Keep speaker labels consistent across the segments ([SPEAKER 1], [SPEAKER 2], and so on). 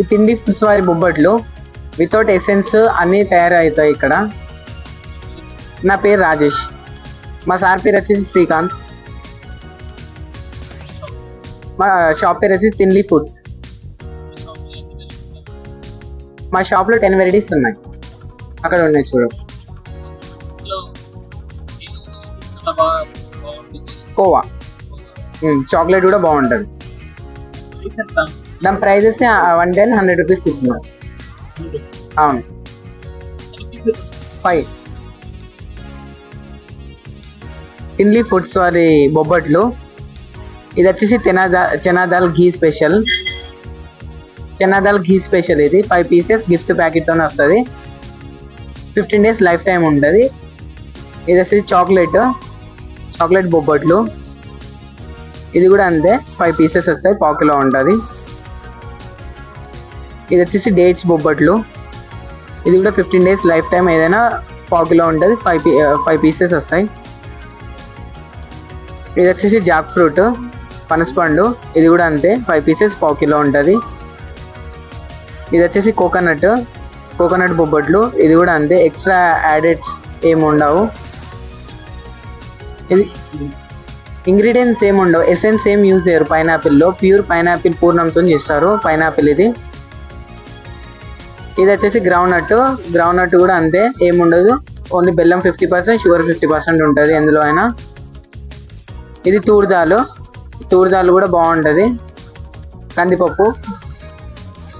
[SPEAKER 1] ఈ తిండి ఫుడ్స్ వారి బొబ్బట్లు వితౌట్ ఎసెన్స్ అన్నీ తయారవుతాయి ఇక్కడ. నా పేరు రాజేష్. మా సార్ పేరు వచ్చేసి శ్రీకాంత్. మా షాప్ పేరు వచ్చేసి తిండి ఫుడ్స్. మా షాప్లో టెన్ వెరైటీస్ ఉన్నాయి. అక్కడ ఉన్నాయి చూడు. కోవా. చాక్లెట్ కూడా బాగుంటుంది. దాని prices one day hundred rupees తీసుకున్నాం. అవును. ఫైవ్ తిండ్లీ ఫుడ్స్ వారి బొబ్బట్లు. ఇది వచ్చేసి తెనాదా చెనాదాల్ ఘీ స్పెషల్ చెనాదాల్ ఘీ స్పెషల్ ఇది. ఫైవ్ పీసెస్ గిఫ్ట్ ప్యాకెట్తో వస్తుంది. ఫిఫ్టీన్ డేస్ లైఫ్ టైం ఉంటుంది. ఇది వచ్చేసి చాక్లెట్ చాక్లెట్ బొబ్బట్లు. ఇది కూడా అంతే. ఫైవ్ పీసెస్ వస్తాయి. పావు ఉంటుంది. ఇది వచ్చేసి డేట్స్ బొబ్బట్లు. ఇది కూడా ఫిఫ్టీన్ డేస్ లైఫ్ టైం ఏదైనా పావు కిలో ఉంటుంది ఫైవ్ పీ ఫైవ్ పీసెస్ వస్తాయి. ఇది వచ్చేసి జాక్ ఫ్రూట్ పనసపండు. ఇది కూడా అంతే. ఫైవ్ పీసెస్ పావు కిలో ఉంటుంది. ఇది వచ్చేసి కోకోనట్ కోకోనట్ బొబ్బట్లు. ఇది కూడా అంతే. ఎక్స్ట్రా యాడెడ్స్ ఏమి ఉండవు. ఇది ఇంగ్రీడియంట్స్ ఏమి ఉండవు. ఎసెన్స్ ఏం యూజ్ చేయరు. పైనాపిల్లో ప్యూర్ పైనాపిల్ పూర్ణంతో చేస్తారు. పైనాపిల్ ఇది. ఇది వచ్చేసి గ్రౌండ్ నట్ గ్రౌండ్ నట్ కూడా అంతే ఏముండదు. ఓన్లీ బెల్లం fifty percent sugar fifty percent ఉంటుంది ఎందులో అయినా. ఇది తూర్దాలు. తూర్దాలు కూడా బాగుంటుంది. కందిపప్పు.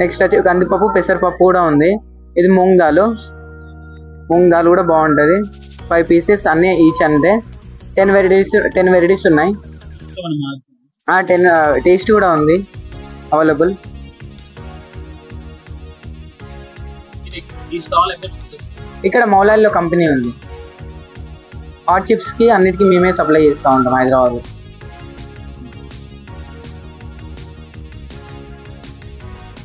[SPEAKER 1] నెక్స్ట్ వచ్చి కందిపప్పు పెసరపప్పు కూడా ఉంది. ఇది మూంగ్ దాలు మూంగ్ దాల్ కూడా బాగుంటుంది. ఫైవ్ పీసెస్ అన్నీ ఈచ్ అంతే. టెన్ వెరైటీస్ టెన్ వెరైటీస్ ఉన్నాయి. టెన్ టేస్ట్ కూడా ఉంది. అవైలబుల్
[SPEAKER 2] ఈ స్టాల్ ఎక్కడ
[SPEAKER 1] ఇక్కడ మౌలాల్లో కంపెనీ ఉంది. హాట్ చిప్స్కి అన్నిటికీ మేమే సప్లై చేస్తూ ఉంటాం హైదరాబాద్